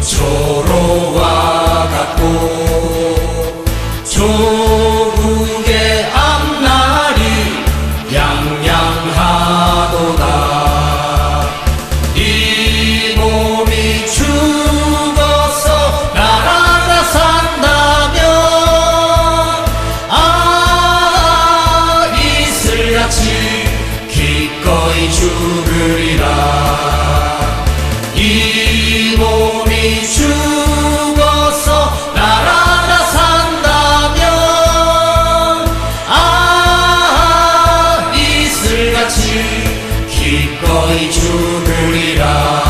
서로와 같고 조국의 앞날이 양양하도다. 이몸 같이 기꺼이 죽으리라.